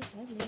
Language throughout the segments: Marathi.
Saya.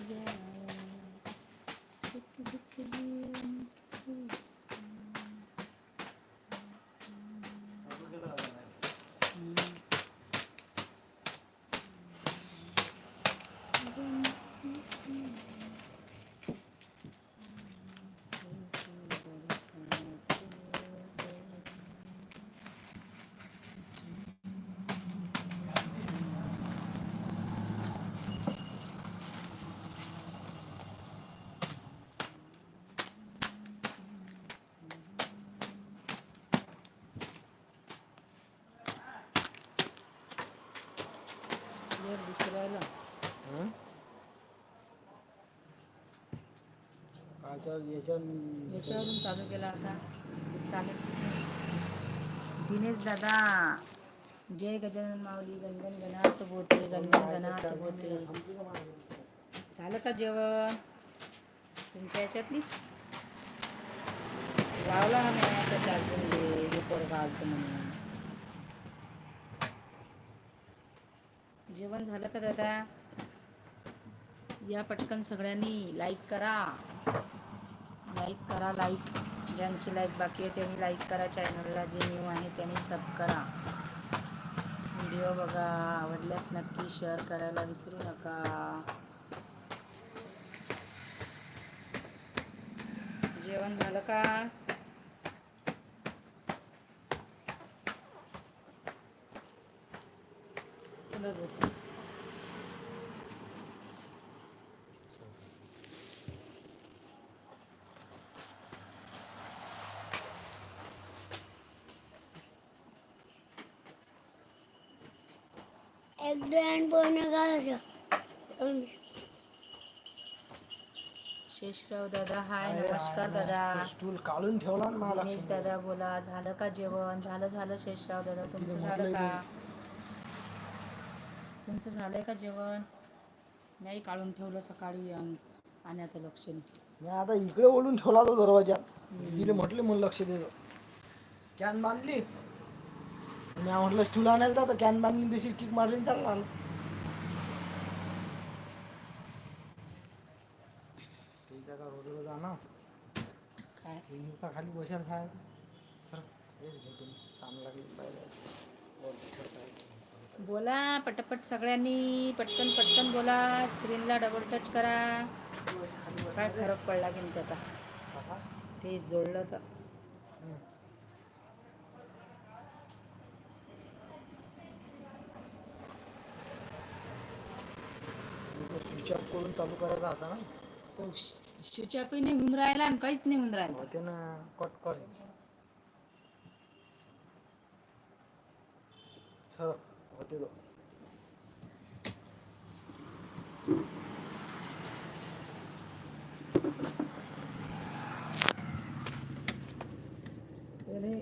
याच्या याच्यावरून चालू केला होता चालतच नाही दिनेश दादा जय गजानन माऊली गणगण गणात बोते गणगण गणात बोते. झालं का जेवण? तुमच्या याच्यातली? लावला हा मी आता चार्जिंग रिपोर्ट घालतो म्हणून. जेवण झालं का दादा? या पटकन सगळ्यांनी लाईक करा. लाईक करा लाईक ज्यांची लाईक बाकी आहे त्यांनी लाईक करा चॅनलला जे न्यू आहे त्यांनी सब करा. व्हिडिओ बघा. आवडल्यास नक्की शेअर करायला विसरू नका. जेवण झालं का? चला बोलू. एक पूर्ण घालायचं शेषराव दादा हाय नमस्कार दादा. स्टूल काढून ठेवला ना मला दिनेश दादा बोला झालं का जेवण? झालं झालं शेषराव दादा तुमचं झालं का? तुमचं झालंय का जेवण? नाही काढून ठेवलं सकाळी अन आण्याचं लक्ष नाही. मी आता इकडे ओढून ठेवला तो दरवाजात तिला म्हटले म्हणून लक्ष दे. कॅन बांधली. मी म्हटलं स्टूल आणायला तर कॅन बांधली तशी किक मारली आणि चालला आलो. ते का रोज रोज आणा. काय? हे खाली बसायला खाय सर हेच घेतो मी. ताण लागली पाहिजे. बोला पटपट सगळ्यांनी पटकन पटकन बोला स्क्रीनला डबल टच करा. काय फरक पडला की त्याचा? ते जोडलं तर. स्विच ऑफ करून चालू करायचा होता ना? तो स्विचअपही नाही होऊन राहिला आणि काहीच नाही होऊन राहिलं होते ना कट कर सर മറ്റേത് ഇങ്ങനെ